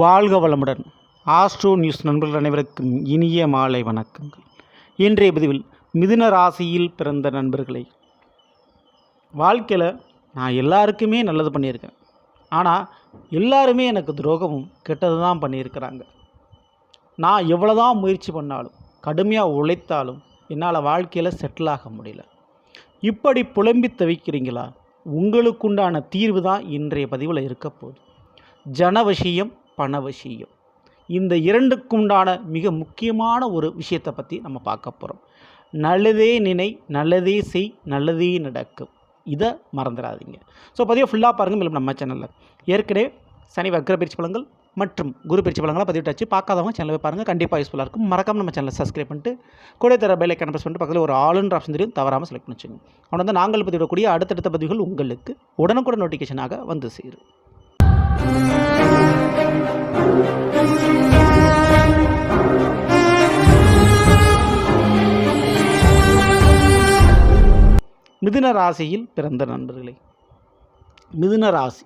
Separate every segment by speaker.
Speaker 1: வாழ்க வளமுடன். Astro news நண்பர்கள் அனைவருக்கும் இனிய மாலை வணக்கங்கள். இன்றைய பதிவில் மிதுன ராசியில் பிறந்த நண்பர்களை. வாழ்க்கையில் நான் எல்லாருக்குமே நல்லது பண்ணியிருக்கேன். ஆனால் எல்லாருமே எனக்கு துரோகமும் கெட்டது தான் பண்ணியிருக்கிறாங்க. நான் எவ்வளோ தான் முயற்சி பண்ணாலும் கடுமையாக உழைத்தாலும் என்னால் வாழ்க்கையில் செட்டில் ஆக முடியல. இப்படி புலம்பி தவிக்கிறீங்களா? உங்களுக்குண்டான தீர்வு தான் இன்றைய பதிவில் இருக்க போகுது. ஜனவசியம் பணவசியம் இந்த இரண்டுக்குண்டான மிக முக்கியமான ஒரு விஷயத்தை பற்றி நம்ம பார்க்க போகிறோம் நல்லதே நினை நல்லதே செய் நல்லதே நடக்கும் இதை மறந்துடாதீங்க. ஸோ பதிவாக ஃபுல்லாக பாருங்கள் மேலும் நம்ம சேனலில் ஏற்கனவே சனி வக்ர பயிற்சி பலங்கள் மற்றும் குரு பயிற்சி பலங்களாக பதிவிட்டாச்சு. பார்க்காதவங்க சேனலை போய் பாருங்கள் கண்டிப்பாக யூஸ்ஃபுல்லாக இருக்கும். மறக்காம நம்ம சேனலை சப்ஸ்கிரைப் பண்ணிட்டு கூட தர பெல் ஐக்கன் ப்ரெஸ் பண்ணிட்டு பக்கத்தில் ஒரு ஆளுன்ற ஆப்ஷன் தெரியும். தவறாமல் செலக்ட் பண்ணி வச்சுங்க அவனை வந்து நாங்கள் பதிவிடக்கூடிய அடுத்தடுத்த பதிவுகள் உங்களுக்கு உடனுக்குடன் நோட்டிஃபிகேஷனாக வந்து சேரும். மிதுன ராசியில் பிறந்த நண்பர்களே. மிதுன ராசி.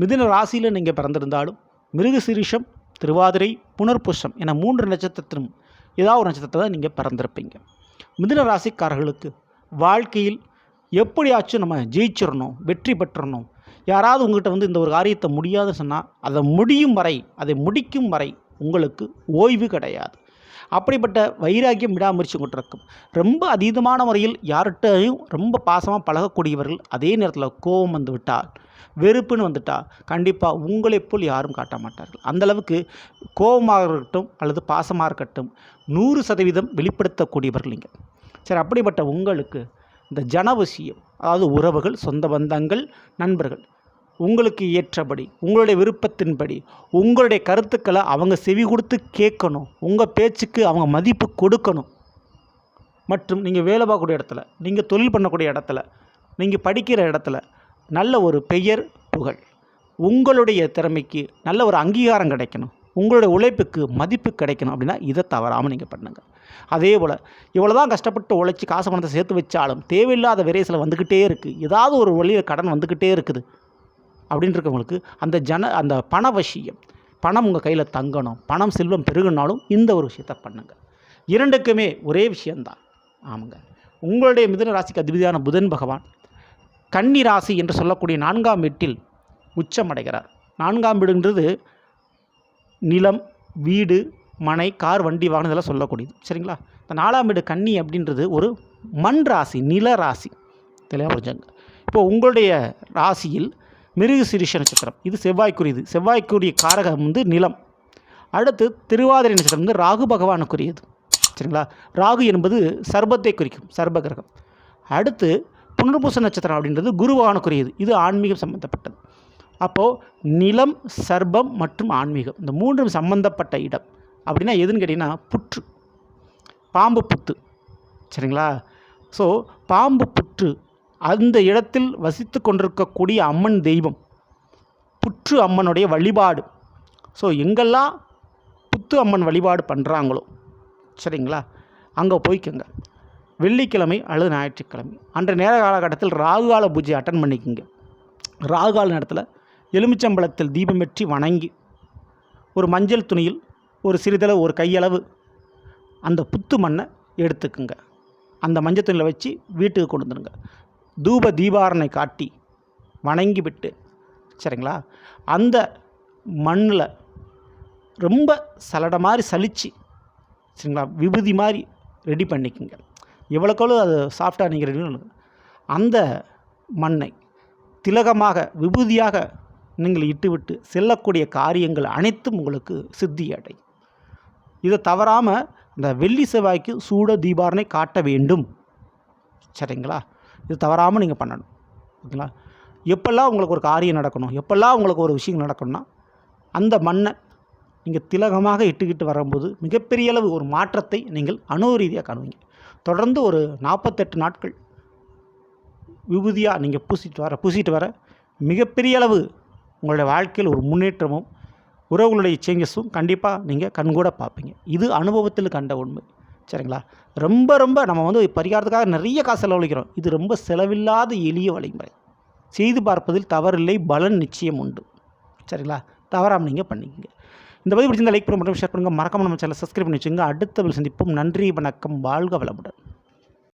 Speaker 1: மிதுன ராசியில் நீங்கள் பிறந்திருந்தாலும் மிருகசிரிஷம் திருவாதிரை புனர்புஷம் என மூன்று நட்சத்திரத்திலும் ஏதாவது ஒரு நட்சத்திரத்தில் நீங்கள் பிறந்திருப்பீங்க. மிதுன ராசிக்காரர்களுக்கு வாழ்க்கையில் எப்படியாச்சும் நம்ம ஜெயிச்சிடணும் வெற்றி பெற்றணும் யாராவது உங்கள்கிட்ட வந்து இந்த ஒரு காரியத்தை முடியாதுன்னு சொன்னால் அதை முடியும் வரை அதை முடிக்கும் வரை உங்களுக்கு ஓய்வு கிடையாது. அப்படிப்பட்ட வைராக்கியம் விடாமுயற்சி கொண்டிருக்கும். ரொம்ப அதீதமான முறையில் யார்கிட்டையும் ரொம்ப பாசமாக பழகக்கூடியவர்கள் அதே நேரத்தில் கோபம் வந்து விட்டால் வெறுப்புன்னு வந்துட்டால் கண்டிப்பாக உங்களைப் போல் யாரும் காட்ட மாட்டார்கள். அந்தளவுக்கு கோபமாக இருக்கட்டும் அல்லது பாசமாக இருக்கட்டும் நூறு சதவீதம் வெளிப்படுத்தக்கூடியவர்கள் நீங்கள் சரி அப்படிப்பட்ட உங்களுக்கு இந்த ஜனவசியம் அதாவது உறவுகள் சொந்த பந்தங்கள் நண்பர்கள் உங்களுக்கு ஏற்றபடி உங்களுடைய விருப்பத்தின்படி உங்களுடைய கருத்துக்களை அவங்க செவி கொடுத்து கேட்கணும். உங்கள் பேச்சுக்கு அவங்க மதிப்பு கொடுக்கணும். மற்றும் நீங்கள் வேலை பார்க்கக்கூடிய இடத்துல நீங்கள் தொழில் பண்ணக்கூடிய இடத்துல நீங்கள் படிக்கிற இடத்துல நல்ல ஒரு பெயர் புகழ். உங்களுடைய திறமைக்கு நல்ல ஒரு அங்கீகாரம் கிடைக்கணும். உங்களுடைய உழைப்புக்கு மதிப்பு கிடைக்கணும் அப்படின்னா இதை தவறாமல் நீங்கள் பண்ணுங்கள் அதே போல் இவ்வளோ தான் கஷ்டப்பட்டு உழைச்சி காசு பணத்தை சேர்த்து வச்சாலும் தேவையில்லாத விரைசில் வந்துக்கிட்டே இருக்குது ஏதாவது ஒரு வழியில் கடன் வந்துக்கிட்டே இருக்குது. அப்படின்னு இருக்கவங்களுக்கு அந்த ஜன அந்த பணவசியம் பணம் உங்கள் கையில் தங்கணும் பணம் செல்வம் பெருகுனாலும் இந்த ஒரு விஷயத்தை பண்ணுங்கள் இரண்டுக்குமே ஒரே விஷயந்தான் ஆமாங்க. உங்களுடைய மிதன ராசிக்கு அதிபதியான புதன் பகவான் கன்னி ராசி என்று சொல்லக்கூடிய நான்காம் வீட்டில் உச்சமடைகிறார். நான்காம் வீடுன்றது நிலம் வீடு மனை கார் வண்டி வாகனம் இதெல்லாம் சொல்லக்கூடியது. சரிங்களா? இந்த நாலாம் வீடு கன்னி அப்படின்றது ஒரு மண் ராசி நில ராசி. தெளிவாக புரிஞ்சாங்க இப்போ உங்களுடைய ராசியில் மிருக சிரிஷ நட்சத்திரம். இது செவ்வாய்க்குரியது. செவ்வாய்க்குரிய காரகம் வந்து நிலம். அடுத்து திருவாதிரை நட்சத்திரம் வந்து ராகு பகவானுக்குரியது. சரிங்களா? ராகு என்பது சர்பத்தை குறிக்கும் சர்ப கிரகம். அடுத்து புனர்பூச நட்சத்திரம் அப்படின்றது குருவானுக்குரியது. இது ஆன்மீகம் சம்பந்தப்பட்டது. அப்போது நிலம் சர்பம் மற்றும் ஆன்மீகம். இந்த மூன்றும் சம்பந்தப்பட்ட இடம். அப்படின்னா எதுன்னு கேட்டிங்கன்னா புற்று. பாம்பு புத்து. சரிங்களா? ஸோ பாம்பு புற்று அந்த இடத்தில் வசித்து கொண்டிருக்கக்கூடிய அம்மன் தெய்வம் புற்று அம்மனுடைய வழிபாடு. ஸோ எங்கெல்லாம் புத்து அம்மன் வழிபாடு பண்ணுறாங்களோ சரிங்களா? அங்கே போய்க்கோங்க. வெள்ளிக்கிழமை அல்லது ஞாயிற்றுக்கிழமை. அன்றைய நேர காலகட்டத்தில் ராகுகால பூஜை அட்டன் பண்ணிக்கோங்க. ராகுகால நேரத்தில் எலுமிச்சம்பழத்தில் வெற்றி வணங்கி ஒரு மஞ்சள் துணியில் ஒரு சிறிதளவு ஒரு கையளவு அந்த புத்து மண்ணை எடுத்துக்குங்க. அந்த மஞ்சள் துணியில் வச்சு வீட்டுக்கு கொண்டு வந்துடுங்க. தூப தீபாரணை காட்டி வணங்கிவிட்டு சரிங்களா? அந்த மண்ணில் ரொம்ப சலடை மாதிரி சலிச்சு சரிங்களா? விபூதி மாதிரி ரெடி பண்ணிக்கோங்க. எவ்வளோக்கெவ்வளோ அது சாஃப்டாக நீங்கள் அந்த மண்ணை திலகமாக விபூதியாக நீங்கள் இட்டுவிட்டு செல்லக்கூடிய காரியங்கள் அனைத்தும் உங்களுக்கு சித்தி அடை. இதை தவறாமல் இந்த வெள்ளி செவ்வாய்க்கு சூட தீபாரணை காட்ட வேண்டும். சரிங்களா? இது தவறாமல் நீங்கள் பண்ணணும். ஓகேங்களா? எப்பெல்லாம் உங்களுக்கு ஒரு காரியம் நடக்கணும் எப்பெல்லாம் உங்களுக்கு ஒரு விஷயம் நடக்கணும்னா அந்த மண்ணை நீங்கள் திலகமாக இட்டுக்கிட்டு வரும்போது மிகப்பெரிய அளவு ஒரு மாற்றத்தை நீங்கள் அணு ரீதியாக காணுவீங்க. தொடர்ந்து ஒரு நாற்பத்தெட்டு நாட்கள் விபூதியாக நீங்கள் பூசிட்டு வர பூசிட்டு வர மிகப்பெரிய அளவு உங்களுடைய வாழ்க்கையில் ஒரு முன்னேற்றமும் உறவுகளுடைய சேஞ்சஸும் கண்டிப்பாக நீங்கள் கண்கூட பார்ப்பீங்க. இது அனுபவத்தில் கண்ட உண்மை. சரிங்களா? ரொம்ப ரொம்ப நம்ம வந்து பரிகாரத்துக்காக நிறைய காசு செலவழிக்கிறோம். இது ரொம்ப செலவில்லாத எளிய வழிமுறை. செய்து பார்ப்பதில் தவறில்லை பலன் நிச்சயம் உண்டு. சரிங்களா? தவறாமல் நீங்கள் பண்ணிக்கங்க. இந்த பதிவு பிடிச்சிருந்தால் லைக் பண்ணுங்க மட்டும் ஷேர் பண்ணுங்கள் மறக்காமல் நம்ம சேனல் சப்ஸ்கிரைப் பண்ணி வச்சுங்க அடுத்த சந்திப்பும். நன்றி வணக்கம் வாழ்க வளமுடன்.